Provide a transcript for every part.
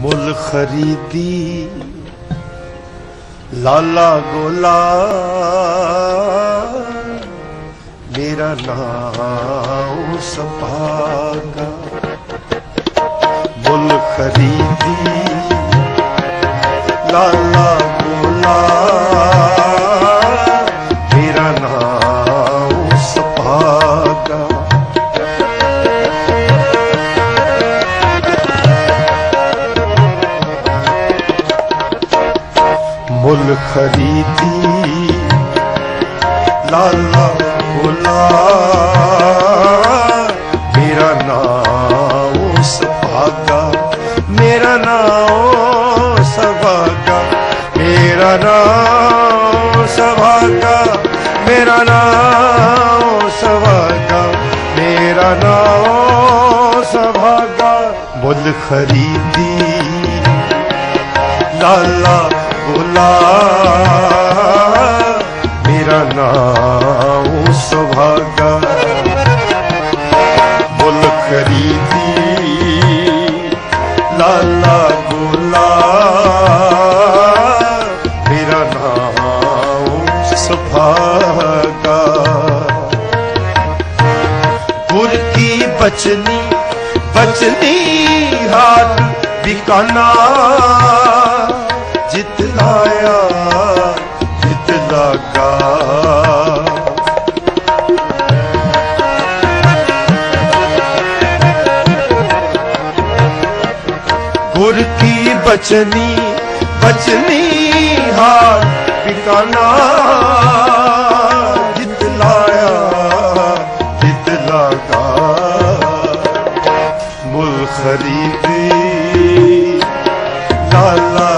ਮੁੱਲ ਖਰੀਦੀ। ਲਾਲਾ ਗੋਲਾ ਮੇਰਾ ਨਾਮ ਸਪਾਗਾ। ਮੁੱਲ ਖਰੀਦੀ। ਲਾਲਾ ਗੋਲਾ। ਮੁੱਲ ਖਰੀਦੀ। ਲਾਲਾ ਗੋਲਾ ਮੇਰਾ ਨਾਮ ਸੁਭਾਗਾ, ਮੇਰਾ ਨਾਮ ਸਭਾਗਾ, ਮੇਰਾ ਨਾਮ ਸਭਾਗਾ, ਮੇਰਾ ਨਾਮ ਸੁਭਾਗਾ, ਮੇਰਾ ਨਾਮ ਸਭਾਗਾ ਮੁੱਲ ਖਰੀਦੀ। ਲਾਲਾ ਗੋਲਾ ਮੇਰਾ ਨਾਮ ਸੁਭਾਗਾ। ਮੁੱਲ ਖਰੀਦੀ, ਲਾਲਾ ਗੋਲਾ। ਮੇਰਾ ਨਾਮ ਸੁਭਾਗਾ। ਗੁਰ ਕੀ ਬਚਨੀ ਬਚਨੀ ਹਾਲ ਬਿਕਾਨਾ ਬਚਨੀ ਬਚਨੀ ਹਾਲ ਬਿਕਾਨਾ ਜਿਤ ਲਾਇਆ ਜਿਤ ਲਾਗਾ ਮੁੱਲ ਖਰੀਦੀ ਲਾਲਾ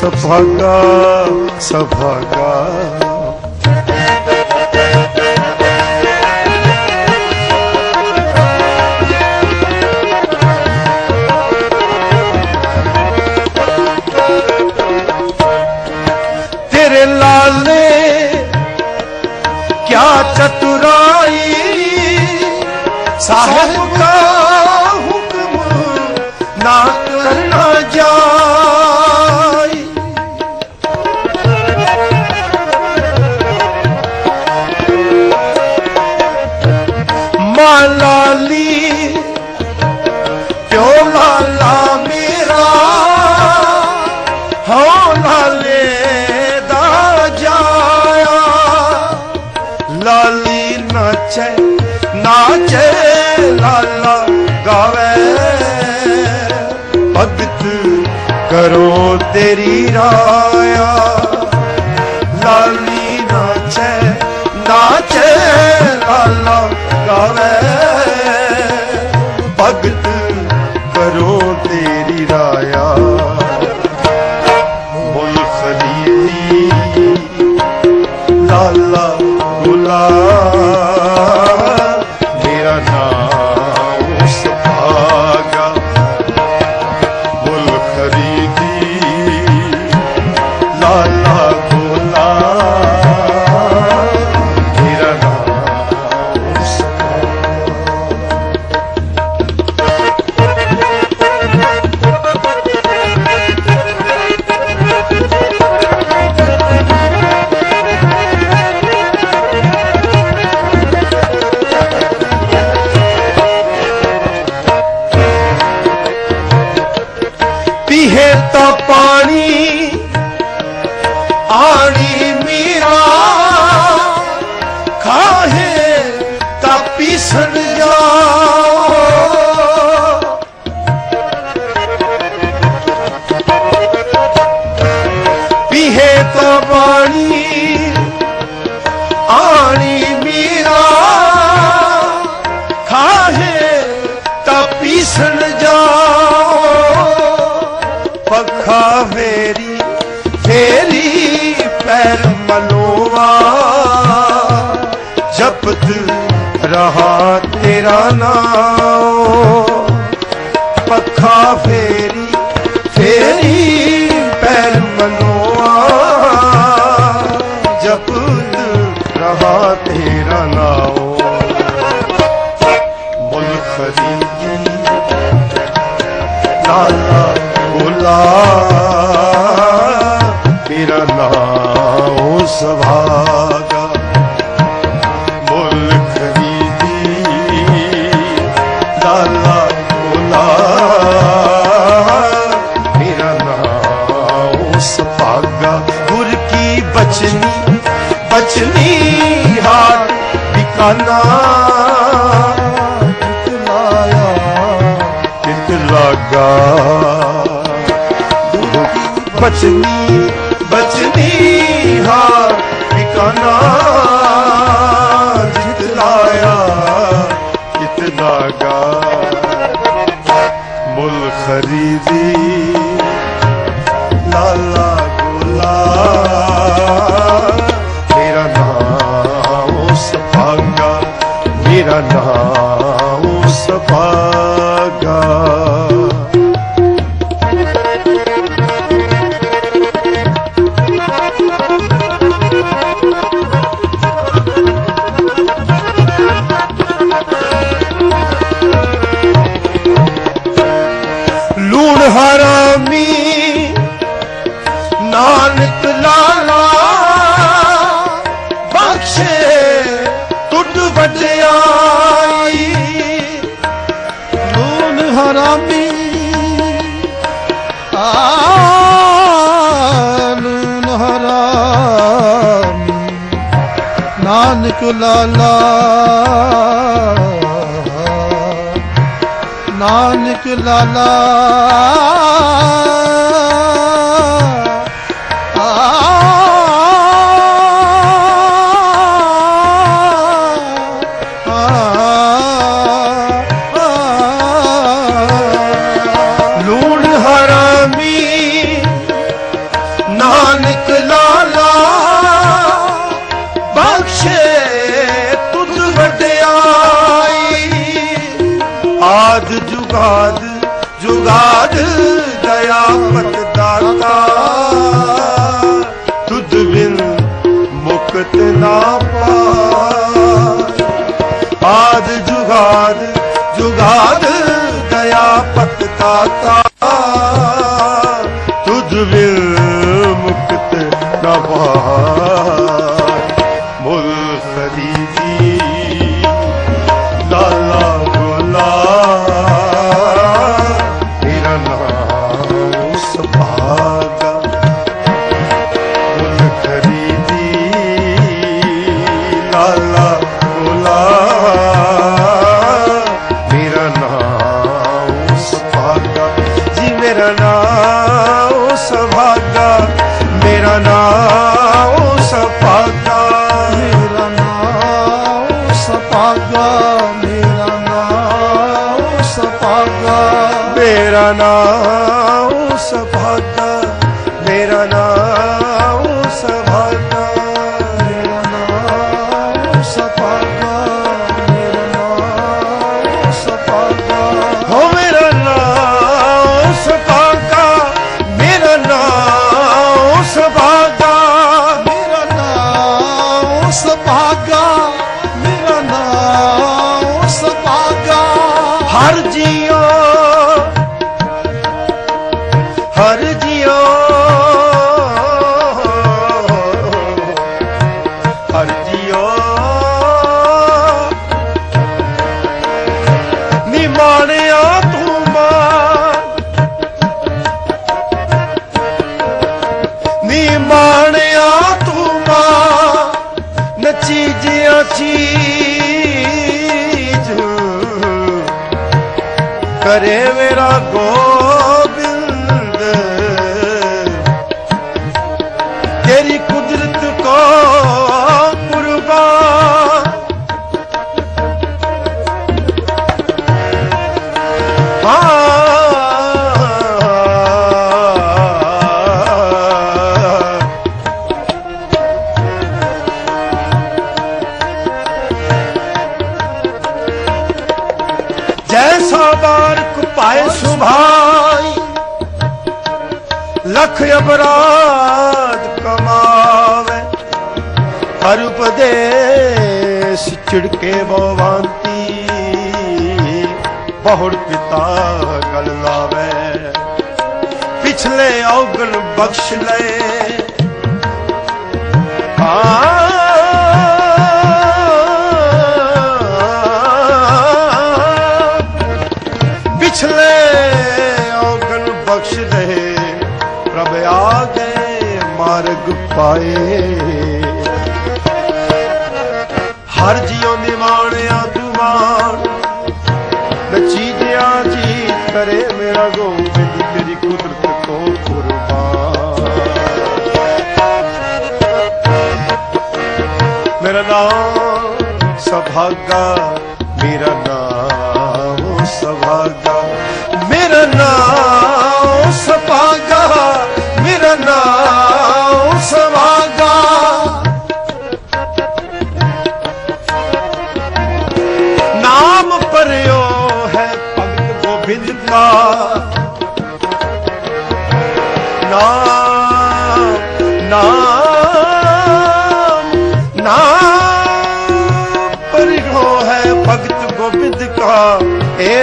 ਨਾਮ ਸੁਭਾਗਾ ਸੁਭਾਗਾ ਤੇਰੇ ਲਾਲੇ ਕਿਆ ਚਤੁਰਾਈ ਸਾਹਿਬ ਕਰੋ ਤੇਰੀ ਰਾਇਆ ਲਾਲੀ ਨਾਚੇ ਨਾਚੇ ਲਾਲਾ ਗਾਵੇ। ਭਗਤ ਕਰੋ ਤੇਰੀ ਲਾਲਾ ਬੁੱਧ ਰਹਾ ਤੇਰਾ ਨਾਮ ਪੱਖਾ ਫੇਰੀ ਫੇਰੀ ਪੈਰ ਮਨੋਆ। ਜਪਤ ਰਹਾ ਤੇਰਾ ਨਾਮ ਬੁੱਲ ਫਰੀਦ ਲਾਲਾ ਬੁਲਾ ਨਾਮ ਸਭਾ ਗਾ ਬਚਨੀ ਬਚਨੀ ਹਾਰ ਟਿਕਾਣਾ ਜਿਤ ਲਾਇਆ ਇਤਨਾ ਗਾ ਮੁੱਲ ਖਰੀਦੀ, ਲਾਲਾ ਗੋਲਾ। ਮੇਰਾ ਨਾਮ ਸਫਾਂਗਾ ਮੇਰਾ ਨਾਮ ਨਾਨਕ ਲਾਲਾ। ਨਾਨਕ ਲਾਲਾ। ਜੁਗਾਦ ਜੁਗਾਦ ਦਇਆਮਤ ਦਾਤਾ। ਤੁਧ ਬਿਨ ਮੁਕਤ ਨਾ ਪਾਇ ਆਦ ਜੁਗਾਦ ਜੁਗਾਦ ਦਇਆਪਤ ਦਾਤਾ। ਸੁਭਾਗਾ ਮੇਰਾ ਨਾਮ ਸੁਭਾਗਾ ਮੇਰਾ ਨਾਮ ਤੇਰੀ ਕੁਦਰਤ ਕੋ ਕੁਰਬਾਨ। ਜੈਸਾ ਬਾਰਕ ਸੁਭਾਈ ਲਖ ਅਬਰਾਰ ਹਰ ਉਪਦੇਸ਼ ਚਿੜਕੇ ਬਵਾਂਤੀ ਬਹੁੜ ਪਿਤਾ ਗਲ ਲਾਵੇ। ਪਿਛਲੇ ਔਗਣ ਬਖਸ਼ ਲਏ। ਕਰੇ ਮੇਰਾ ਗੋਬਿੰਦ ਤੇਰੀ ਕੁਦਰਤ ਕੋ ਕੁਰਬਾਨ। ਮੇਰਾ ਨਾਮ ਸੁਭਾਗਾ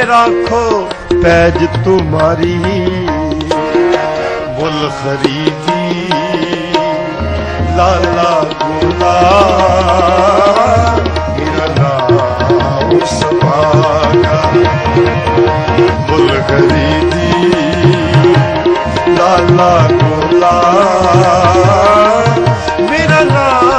ਰਾਖੋ, ਪੈਜ ਤੁਮਾਰੀ। ਬੁਲ ਖਰੀਦੀ। ਲਾਲਾ ਗੁਲਾ। ਮੇਰਾ ਨਾਮ ਸਭਾਗਾ ਬੁੱਲ ਖਰੀਦੀ। ਲਾਲਾ ਗੁਲਾ। ਮੇਰਾ ਨਾਮ